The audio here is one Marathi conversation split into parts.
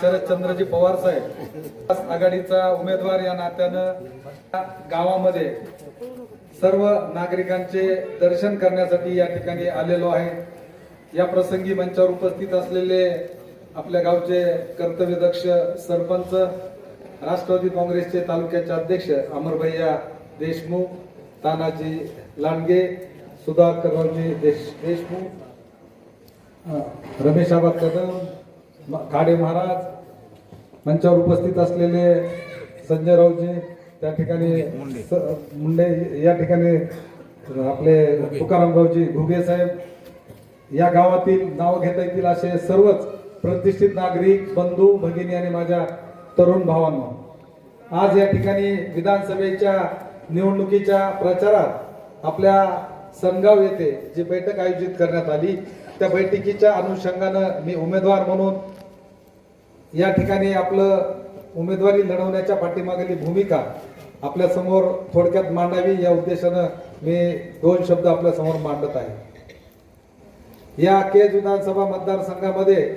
शरदचंद्रजी पवार साहेब. आघाडीचा उमेदवार या नात्यानं गावामध्ये सर्व नागरिकांचे दर्शन करण्यासाठी या ठिकाणी आलेलो आहे. या प्रसंगी मंचावर उपस्थित असलेले आपल्या गावचे कर्तव्यदक्ष सरपंच राष्ट्रवादी काँग्रेसचे तालुक्याचे अध्यक्ष अमरभैया देशमुख तानाजी लांडगे सुधाकररावजी देश देशमुख रमेश आबाद कदम म- खाडे महाराज मंचावर उपस्थित असलेले संजय रावजी त्या ठिकाणी मुंडे. या ठिकाणी आपले तुकारामरावजी घुगे साहेब या गावातील नाव घेता येतील असे सर्वच प्रतिष्ठित नागरिक बंधू भगिनी आणि माझ्या तरुण भावांनो. आज या ठिकाणी विधानसभेच्या निवडणुकीच्या प्रचारात आपल्या सनगाव येथे जी बैठक आयोजित करण्यात आली त्या बैठकीच्या अनुषंगानं मी उमेदवार म्हणून या ठिकाणी आपलं उमेदवारी लढवण्याच्या पाठीमागली भूमिका आपल्यासमोर थोडक्यात मांडावी या उद्देशानं मी दोन शब्द आपल्यासमोर मांडत आहे. या केज विधानसभा मतदारसंघामध्ये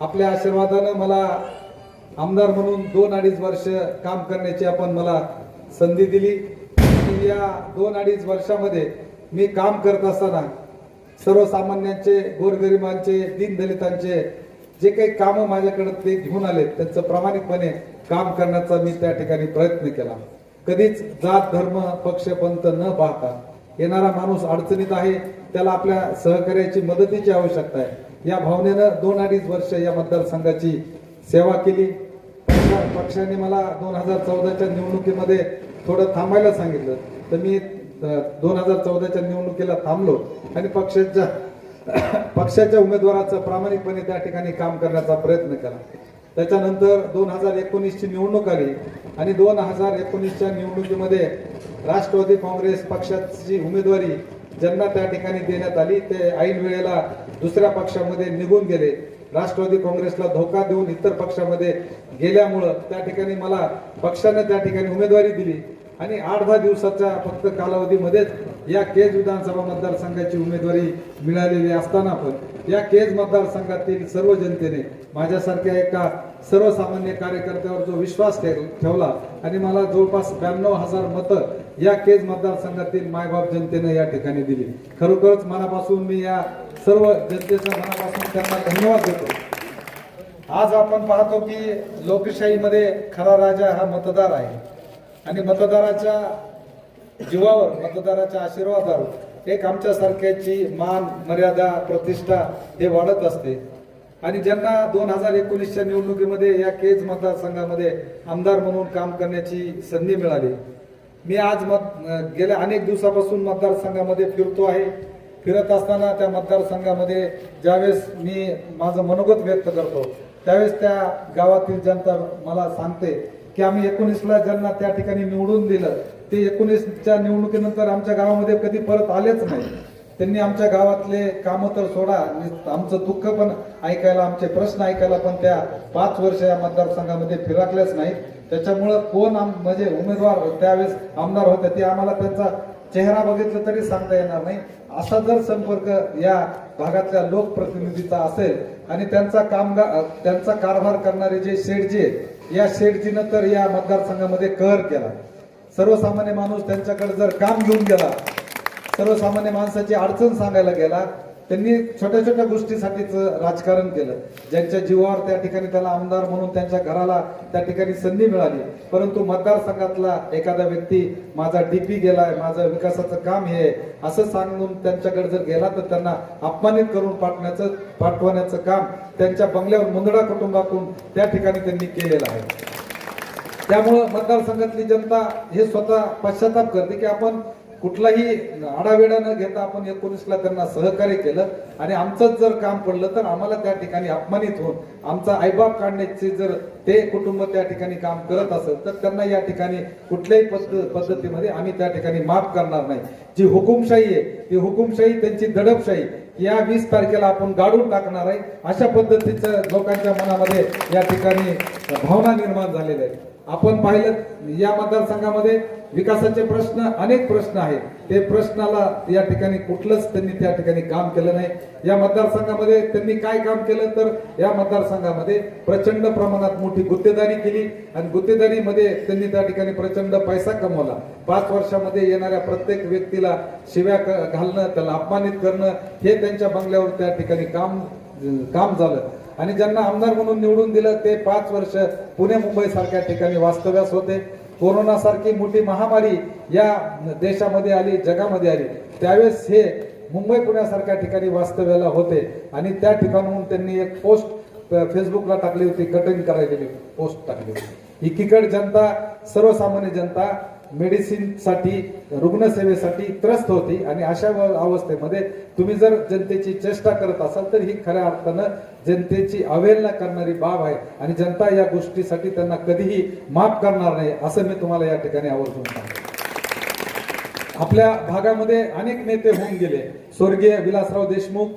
आपल्या आशीर्वादानं मला आमदार म्हणून दोन अडीच वर्ष काम करण्याची आपण मला संधी दिली. या दोन अडीच वर्षामध्ये मी काम करत असताना सर्वसामान्यांचे गोरगरिबांचे दीनदलितांचे जे काही कामं माझ्याकडे ते घेऊन आले त्यांचं प्रामाणिकपणे काम करण्याचा मी त्या ठिकाणी प्रयत्न केला. कधीच जात धर्म पक्ष पंत न पाहता येणारा माणूस अडचणीत आहे त्याला आपल्या सहकार्याची मदतीची आवश्यकता आहे. या भावनेनं दोन अडीच वर्ष या मतदारसंघाची सेवा केली. पक्षाने मला दोन हजार चौदाच्या निवडणुकीमध्ये थोडं थांबायला सांगितलं. तर मी दोन हजार चौदाच्या निवडणुकीला थांबलो आणि पक्षाच्या पक्षाच्या उमेदवाराचं प्रामाणिकपणे त्या ठिकाणी काम करण्याचा प्रयत्न केला. त्याच्यानंतर दोन हजार एकोणीसची निवडणूक आली आणि दोन हजार एकोणीसच्या निवडणुकीमध्ये राष्ट्रवादी काँग्रेस पक्षाची उमेदवारी ज्यांना त्या ठिकाणी देण्यात आली ते ऐन वेळेला दुसऱ्या पक्षामध्ये निघून गेले. राष्ट्रवादी काँग्रेसला धोका देऊन इतर पक्षामध्ये गेल्यामुळं त्या ठिकाणी मला पक्षाने त्या ठिकाणी उमेदवारी दिली. आणि आठ दहा दिवसाच्या फक्त कालावधीमध्येच या केज विधानसभा मतदारसंघाची उमेदवारी मिळालेली असताना पण या केज मतदारसंघातील सर्व जनतेने माझ्यासारख्या एका सर्वसामान्य कार्यकर्त्यावर जो विश्वास ठेव- ठेवला आणि मला जवळपास ब्याण्णव हजार मतं या केज मतदारसंघातील मायबाप जनतेने या ठिकाणी दिली. खरोखरच मनापासून मी या सर्व जनतेचा मनापासून त्यांना धन्यवाद देतो. आज आपण पाहतो की लोकशाहीमध्ये खरा राजा हा मतदार आहे. आणि मतदाराच्या जीवावर मतदाराच्या आशीर्वादावर एक आमच्या सारख्याची मान मर्यादा प्रतिष्ठा हे वाढत असते. आणि ज्यांना दोन हजार एकोणीसच्या निवडणुकीमध्ये या केज मतदारसंघामध्ये आमदार म्हणून काम करण्याची संधी मिळाली. मी आज मत गेल्या अनेक दिवसापासून मतदारसंघामध्ये फिरतो आहे. फिरत असताना त्या मतदारसंघामध्ये ज्यावेळेस मी माझं मनोगत व्यक्त करतो त्यावेळेस त्या गावातील जनता मला सांगते की आम्ही एकोणीसला ज्यांना त्या ठिकाणी निवडून दिलं ते एकोणीसच्या निवडणुकीनंतर आमच्या गावामध्ये कधी परत आलेच नाही. त्यांनी आमच्या गावातले कामं तर सोडा आमचं दुःख पण ऐकायला आमचे प्रश्न ऐकायला पण त्या पाच वर्ष या मतदारसंघामध्ये फिराकल्याच नाहीत. त्याच्यामुळं कोण आम म्हणजे उमेदवार त्यावेळेस आमदार होते ते आम्हाला त्यांचा चेहरा बघितला तरी सांगता येणार नाही. असा जर संपर्क या भागातल्या लोकप्रतिनिधीचा असेल आणि त्यांचा कामगार त्यांचा कारभार करणारे जे शेठजी या शेठजीनं तर या मतदारसंघामध्ये कहर केला. सर्वसामान्य माणूस त्यांच्याकडे जर काम घेऊन गेला सर्वसामान्य माणसाची अडचण सांगायला गेला त्यांनी छोट्या छोट्या गोष्टीसाठीच राजकारण केलं. ज्यांच्या जीवावर त्या ठिकाणी त्याला आमदार म्हणून त्यांच्या घराला त्या ठिकाणी संधी मिळाली. परंतु मतदारसंघातला एखादा व्यक्ती माझा डीपी गेलाय माझं विकासाचं काम हे आहे, असं सांगून त्यांच्याकडे जर गेला तर त्यांना अपमानित करून पाठवण्याचं पाठवण्याचं काम त्यांच्या बंगल्यावर मुंदडा कुटुंबाकडून त्या ठिकाणी त्यांनी केलेलं आहे. त्यामुळं मतदारसंघातली जनता हे स्वतः पश्चाताप करते की आपण कुठलाही आडावेडा न घेता आपण एकोणीसला त्यांना सहकार्य केलं. आणि आमचंच जर काम पडलं तर आम्हाला त्या ठिकाणी अपमानित होऊन आमचा आईबाप काढण्याचे जर ते कुटुंब त्या ठिकाणी काम करत असेल तर त्यांना या ठिकाणी कुठल्याही पद्ध पद्धतीमध्ये आम्ही त्या ठिकाणी माफ करणार नाही. जी हुकुमशाही आहे ती हुकुमशाही त्यांची दडपशाही या वीस तारखेला आपण गाडून टाकणार आहे. अशा पद्धतीचं लोकांच्या मनामध्ये या ठिकाणी भावना निर्माण झालेल्या आहेत. आपण पाहिलं या मतदारसंघामध्ये विकासाचे प्रश्न अनेक प्रश्न आहेत. ते प्रश्नाला या ठिकाणी कुठलंच त्यांनी त्या ठिकाणी काम केलं नाही. या मतदारसंघामध्ये त्यांनी काय काम केलं तर या मतदारसंघामध्ये प्रचंड प्रमाणात मोठी गुत्तेदारी केली आणि गुत्तेदारीमध्ये त्यांनी त्या ठिकाणी प्रचंड पैसा कमवला. पाच वर्षामध्ये येणाऱ्या प्रत्येक व्यक्तीला शिव्या क- घालणं त्याला अपमानित करणं हे त्यांच्या बंगल्यावर त्या ठिकाणी काम काम झालं. आणि ज्यांना आमदार म्हणून निवडून दिलं ते पाच वर्ष पुणे मुंबई सारख्या ठिकाणी वास्तव्यास होते. कोरोना सारखी मोठी महामारी या देशामध्ये आली जगामध्ये आली. त्यावेळेस हे मुंबई पुण्यासारख्या ठिकाणी वास्तव्याला होते. आणि त्या ठिकाणाहून त्यांनी एक पोस्ट फेसबुकला टाकली होती कटिंग करायची पोस्ट टाकली होती. एकीकडे जनता सर्वसामान्य जनता मेडिसिनसाठी रुग्णसेवेसाठी त्रस्त होती आणि अशा अवस्थेमध्ये तुम्ही जर जनतेची चेष्टा करत असाल तर ही खऱ्या अर्थानं जनतेची अवहेलना करणारी बाब आहे. आणि जनता या गोष्टीसाठी त्यांना कधीही माफ करणार नाही असं मी तुम्हाला या ठिकाणी आवर्जून सांगतो. आपल्या भागामध्ये अनेक नेते होऊन गेले. स्वर्गीय विलासराव देशमुख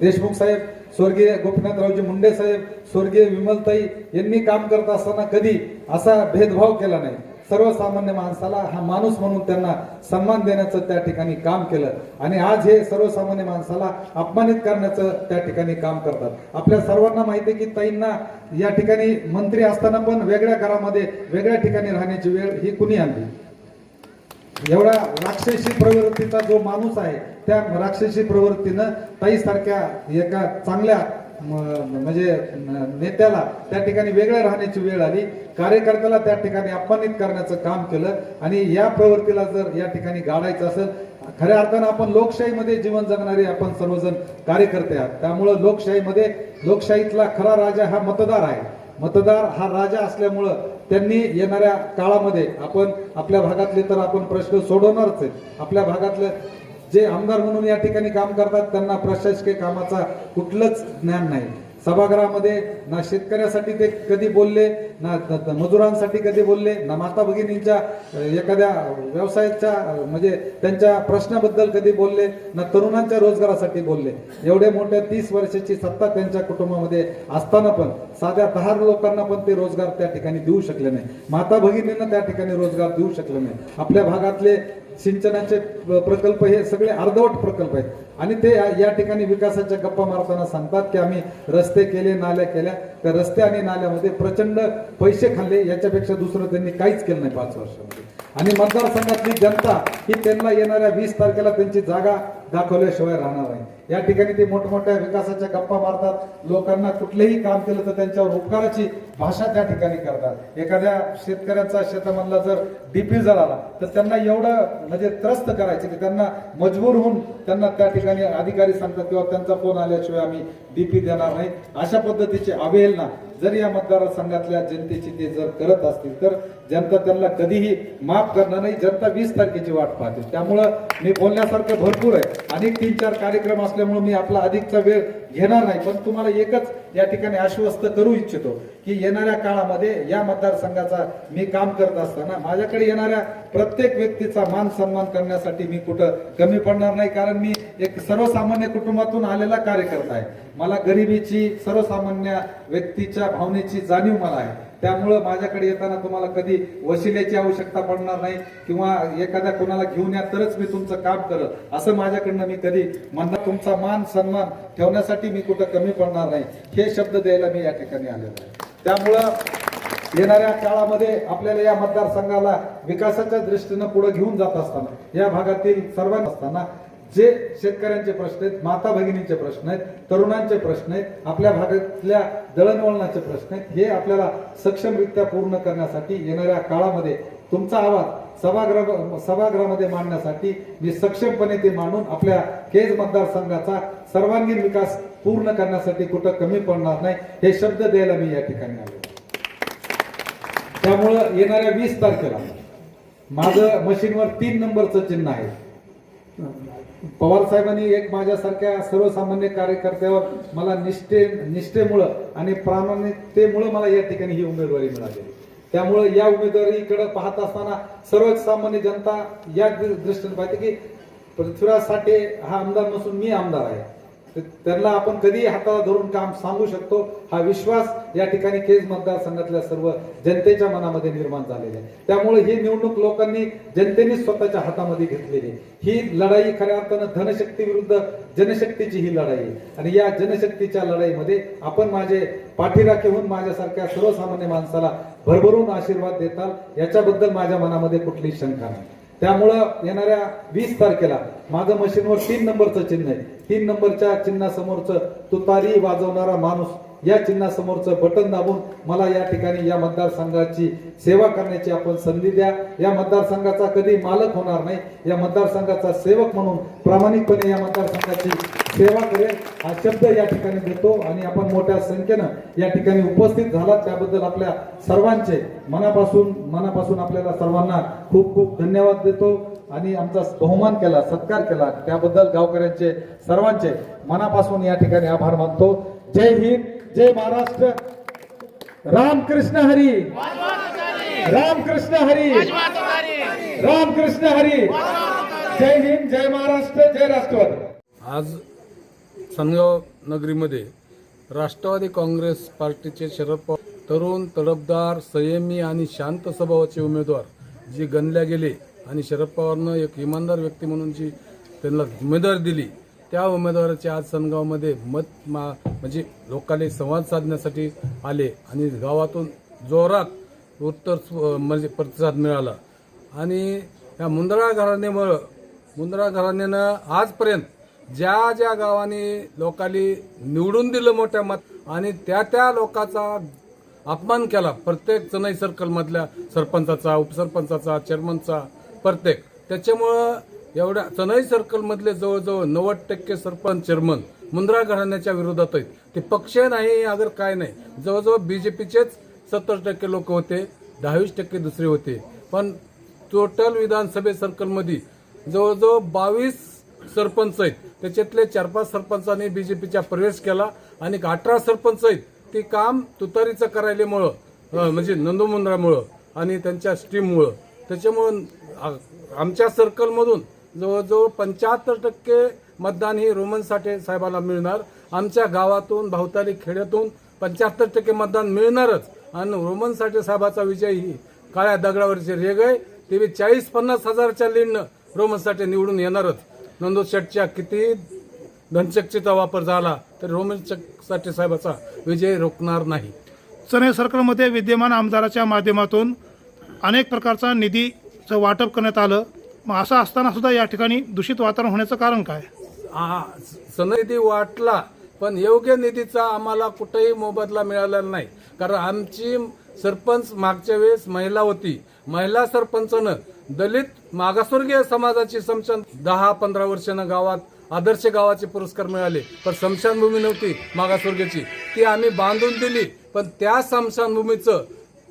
देशमुख साहेब स्वर्गीय गोपीनाथरावजी मुंडे साहेब स्वर्गीय विमलताई यांनी काम करत असताना कधी असा भेदभाव केला नाही. सर्वसामान्य माणसाला हा माणूस म्हणून त्यांना सन्मान देण्याचं त्या ठिकाणी काम केलं. आणि आज हे सर्वसामान्य माणसाला अपमानित करण्याचं त्या ठिकाणी काम करतात. आपल्या सर्वांना माहिती आहे की ताईंना या ठिकाणी मंत्री असताना पण वेगळ्या घरामध्ये वेगळ्या ठिकाणी राहण्याची वेळ ही कुणी आणली? एवढा राक्षसी प्रवृत्तीचा जो माणूस आहे त्या राक्षसी प्रवृत्तीनं ताईसारख्या एका चांगल्या म्हणजे नेत्याला त्या ठिकाणी वेगळ्या राहण्याची वेळ आली. कार्यकर्त्याला त्या ठिकाणी अपमानित करण्याचं काम केलं. आणि या प्रवृत्तीला जर या ठिकाणी गाडायचं असेल खऱ्या अर्थानं आपण लोकशाहीमध्ये जीवन जगणारे आपण सर्वजण कार्यकर्ते आहात. त्यामुळं लोकशाहीमध्ये लोकशाहीतला खरा राजा हा मतदार आहे. मतदार हा राजा असल्यामुळं त्यांनी येणाऱ्या काळामध्ये आपण आपल्या भागातले तर आपण प्रश्न सोडवणारच आहेत. आपल्या भागातलं जे आमदार म्हणून या ठिकाणी काम करतात त्यांना प्रशासकीय कामाचा कुठलंच ज्ञान नाही. सभागृहामध्ये ना शेतकऱ्यासाठी ते कधी बोलले ना मजुरांसाठी कधी बोलले ना माता भगिनींच्या एखाद्या व्यवसायाच्या म्हणजे त्यांच्या प्रश्नाबद्दल कधी बोलले ना तरुणांच्या रोजगारासाठी बोलले. एवढे मोठ्या तीस वर्षाची सत्ता त्यांच्या कुटुंबामध्ये असताना पण साध्या दहा लोकांना पण ते रोजगार त्या ठिकाणी देऊ शकले नाही. माता भगिनींना त्या ठिकाणी रोजगार देऊ शकले नाही. आपल्या भागातले सिंचनाचे प्रकल्प हे सगळे अर्धवट प्रकल्प आहेत. आणि ते या- या ठिकाणी विकासाच्या गप्पा मारताना सांगतात की आम्ही रस्ते केले नाल्या केल्या. त्या रस्ते आणि नाल्यामध्ये प्रचंड पैसे खाल्ले. याच्यापेक्षा दुसरं त्यांनी काहीच केलं नाही पाच वर्षामध्ये. आणि मतदारसंघातली जनता ही त्यांना येणाऱ्या वीस तारखेला त्यांची जागा दाखवल्याशिवाय राहणार नाही. या ठिकाणी ते मोठमोठ्या विकासाच्या गप्पा मारतात. लोकांना कुठलेही काम केलं तर त्यांच्यावर उपकाराची भाषा त्या ठिकाणी करतात. एखाद्या शेतकऱ्याचा शेतामधला जर डीपी जर आला तर त्यांना एवढं म्हणजे त्रस्त करायचे की त्यांना मजबूर होऊन त्यांना त्या ठिकाणी अधिकारी सांगतात किंवा त्यांचा फोन आल्याशिवाय आम्ही डीपी देणार नाही. अशा पद्धतीची अवहेलना जर या मतदारसंघातल्या जनतेची ते जर करत असतील तर जनता त्यांना कधीही माफ करणार नाही. जनता वीस तारखेची वाट पाहते. त्यामुळं मी बोलण्यासारखं भरपूर आहे. अनेक तीन चार कार्यक्रम असल्यामुळे मी आपला अधिकचा वेळ घेणार नाही पण तुम्हाला एकच या ठिकाणी आश्वस्त करू इच्छितो की येणाऱ्या काळामध्ये या मतदारसंघाचा मी काम करत असताना माझ्याकडे येणाऱ्या प्रत्येक व्यक्तीचा मान सन्मान करण्यासाठी मी कुठं कमी पडणार नाही कारण मी एक सर्वसामान्य कुटुंबातून आलेला कार्यकर्ता आहे. मला गरिबीची सर्वसामान्य व्यक्तीच्या भावनेची जाणीव मला आहे. त्यामुळं माझ्याकडे येताना तुम्हाला कधी वशिल्याची आवश्यकता पडणार नाही किंवा एखाद्या कोणाला घेऊन या तरच मी तुमचं काम करत असं माझ्याकडनं मी कधी म्हणणार तुमचा मान सन्मान ठेवण्यासाठी मी कुठं कमी पडणार नाही. हे शब्द द्यायला मी या ठिकाणी आलेलो आहे. त्यामुळं येणाऱ्या काळामध्ये आपल्याला या मतदारसंघाला विकासाच्या दृष्टीनं पुढे घेऊन जात असताना या भागातील सर्वांना असताना जे शेतकऱ्यांचे प्रश्न आहेत माता भगिनींचे प्रश्न आहेत तरुणांचे प्रश्न आहेत आपल्या भागातल्या दळणवळणाचे प्रश्न आहेत हे आपल्याला सक्षमरित्या पूर्ण करण्यासाठी येणाऱ्या काळामध्ये तुमचा आवाज सभागृह सभागृहामध्ये मांडण्यासाठी मी सक्षमपणे ते मांडून आपल्या केज मतदारसंघाचा सर्वांगीण विकास पूर्ण करण्यासाठी कुठं कमी पडणार नाही हे शब्द द्यायला मी या ठिकाणी आलो. त्यामुळं येणाऱ्या वीस तारखेला माझं मशीनवर तीन नंबरचं चिन्ह आहे. पवार साहेबांनी एक माझ्यासारख्या सर्वसामान्य कार्यकर्त्यावर मला निष्ठे निष्ठेमुळं आणि प्रामाणिकतेमुळं मला या ठिकाणी ही उमेदवारी मिळाली त्यामुळं या उमेदवारीकडे पाहत असताना सर्वसामान्य जनता या दृष्टीने पाहते की पृथ्वीराज साठे हा आमदार नसून मी आमदार आहे. त्यांना आपण कधी हाताला धरून काम सांगू शकतो. हा विश्वास या ठिकाणी केज मतदारसंघातल्या सर्व जनतेच्या मनामध्ये निर्माण झालेला आहे. त्यामुळे ही निवडणूक लोकांनी जनतेने स्वतःच्या हातामध्ये घेतलेली ही लढाई खऱ्या अर्थानं धनशक्ती विरुद्ध जनशक्तीची ही लढाई आहे. आणि या जनशक्तीच्या लढाईमध्ये आपण माझे पाठीराखे होऊन माझ्यासारख्या सर्वसामान्य माणसाला भरभरून आशीर्वाद देताल याच्याबद्दल माझ्या मनामध्ये कुठलीही शंका नाही. त्यामुळं येणाऱ्या वीस तारखेला माझं मशीनवर तीन नंबरचं चिन्ह आहे. तीन नंबरच्या चिन्हासमोरचं तुतारी वाजवणारा माणूस या चिन्हासमोरचं बटन दाबून मला या ठिकाणी या मतदारसंघाची सेवा करण्याची आपण संधी द्या. या मतदारसंघाचा कधी मालक होणार नाही. या मतदारसंघाचा सेवक म्हणून प्रामाणिकपणे या मतदारसंघाची सेवा करेल हा शब्द या ठिकाणी देतो आणि आपण मोठ्या संख्येनं या ठिकाणी उपस्थित झाला त्याबद्दल आपल्या सर्वांचे मनापासून मनापासून आपल्याला सर्वांना खूप खूप धन्यवाद देतो. आणि आमचा बहुमान केला सत्कार केला. त्याबद्दल गावकऱ्यांचे सर्वांचे मनापासून या ठिकाणी आभार मानतो. जय हिंद जय महाराष्ट्र. रामकृष्ण हरी. रामकृष्ण हरी. रामकृष्ण हरी. जय हिंद जय महाराष्ट्र जय राष्ट्रवादी. आज सनगाव नगरीमध्ये राष्ट्रवादी काँग्रेस पार्टीचे शरद पवार तरुण तडफदार संयमी आणि शांत स्वभावाचे उमेदवार जे गणल्या गेले आणि शरद पवारनं एक इमानदार व्यक्ती म्हणून जी त्यांना उमेदवारी दिली त्या उमेदवाराचे आज सनगावमध्ये मत मा म्हणजे लोकांनी संवाद साधण्यासाठी आले आणि गावातून जोरात उत्तर म्हणजे प्रतिसाद मिळाला. आणि या मुंदरा घराण्यामुळं मुंदरा घराण्यानं आजपर्यंत ज्या ज्या गावांनी लोकांनी निवडून दिलं मोठ्या मत आणि त्या त्या लोकांचा अपमान केला. प्रत्येक चनई सर्कलमधल्या सरपंचाचा उपसरपंचाचा चेअरमनचा प्रत्येक. त्याच्यामुळं एवढ्या चनई सर्कलमधले जवळजवळ नव्वद टक्के सरपंच चेअरमन मुंद्रा घराण्याच्या विरोधात आहेत. ते पक्ष नाही अगर काय नाही. जवळजवळ बीजेपीचेच सत्तर टक्के लोक होते दहावीस टक्के दुसरे होते. पण टोटल विधानसभे सर्कलमध्ये जवळजवळ बावीस सरपंच आहेत. त्याच्यातले चार पाच सरपंचांनी बीजेपीच्या प्रवेश केला आणि अठरा सरपंच आहेत. ते काम तुतारीचं करायल्यामुळं म्हणजे नंदुमुंद्रामुळं आणि त्यांच्या स्टीममुळं त्याच्यामुळं आमच्या सर्कलमधून जवळजवळ पंच्याहत्तर टक्के मतदान ही रोमन साठे साहेबाला मिळणार. आमच्या गावातून भावताली खेड्यातून पंच्याहत्तर टक्के मतदान मिळणारच. आणि रोमन साठे साहेबाचा विजय ही काळ्या दगडावरचे रेग आहे. ते बी चाळीस पन्नास हजारच्या लीडनं रोमन साठे निवडून येणारच. नंदोशेटच्या किती धनचकचीचा वापर झाला तर रोमन साठे साहेबाचा विजय रोखणार नाही. चणे सर्कलमध्ये विद्यमान आमदाराच्या माध्यमातून अनेक प्रकारचा निधीचं वाटप करण्यात आलं. मग असं असताना सुद्धा या ठिकाणी दूषित वातावरण होण्याचं कारण काय? आ- सननिधी वाटला पण योग्य निधीचा आम्हाला कुठेही मोबदला मिळालेला नाही. कारण आमची सरपंच मागच्या वेळेस महिला होती. महिला सरपंचनं दलित मागासवर्गीय समाजाची समशान दहा पंधरा वर्षानं गावात आदर्श गावाचे पुरस्कार मिळाले. पण समशानभूमी नव्हती मागासवर्गीची ती आम्ही बांधून दिली. पण त्या समशानभूमीचं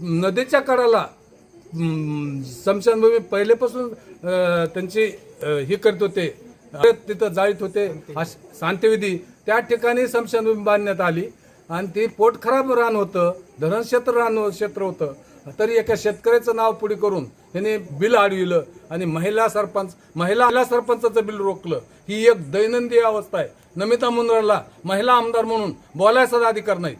नदीच्या कडाला स्मशानभूमी पहिलेपासून अं, त्यांची हे करत होते. तिथं जाळीत होते. हा शांतिविधी. त्या ठिकाणी समशानभूमी बांधण्यात आली. आणि ती पोट खराब रान होतं. धरणक्षेत्र रान क्षेत्र होतं. तरी एका शेतकऱ्याचं नाव पुढे करून त्याने बिल अडविलं आणि महिला सरपंच महिला महिला सरपंचाचं बिल रोखलं. ही एक दैनंदिन अवस्था आहे. नमिता मुंद्राला महिला आमदार म्हणून बोलायचा अधिकार नाही.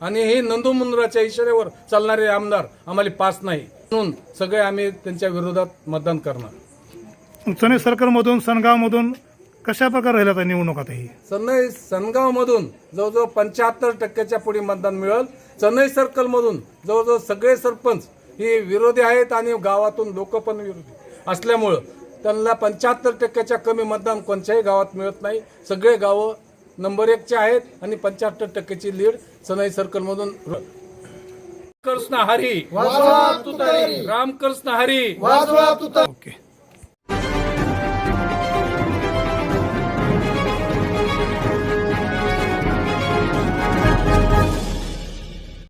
आणि हे नंदू मुंद्राच्या इशाऱ्यावर चालणारे आमदार आम्हाला पास नाही. म्हणून सगळे आम्ही त्यांच्या विरोधात मतदान करणार. चणे सर्कलमधून सनगावमधून कशा प्रकारे राहिल्या त्या निवडणुकात ही? चेन्नई सनगावमधून जवळजवळ पंच्याहत्तर टक्क्याच्या पुढे मतदान मिळेल. चेन्नई सर्कलमधून जवळजवळ सगळे सरपंच हे विरोधी आहेत आणि गावातून लोक पण विरोधी. असल्यामुळं त्यांना पंच्याहत्तर टक्क्याच्या कमी मतदान कोणत्याही गावात मिळत नाही. सगळे गावं नंबर एकचे आहेत आणि पंच्याहत्तर टक्क्याची लीड चेन्नई सर्कलमधून कृष्ण हरी रामकृष्ण हरी ओके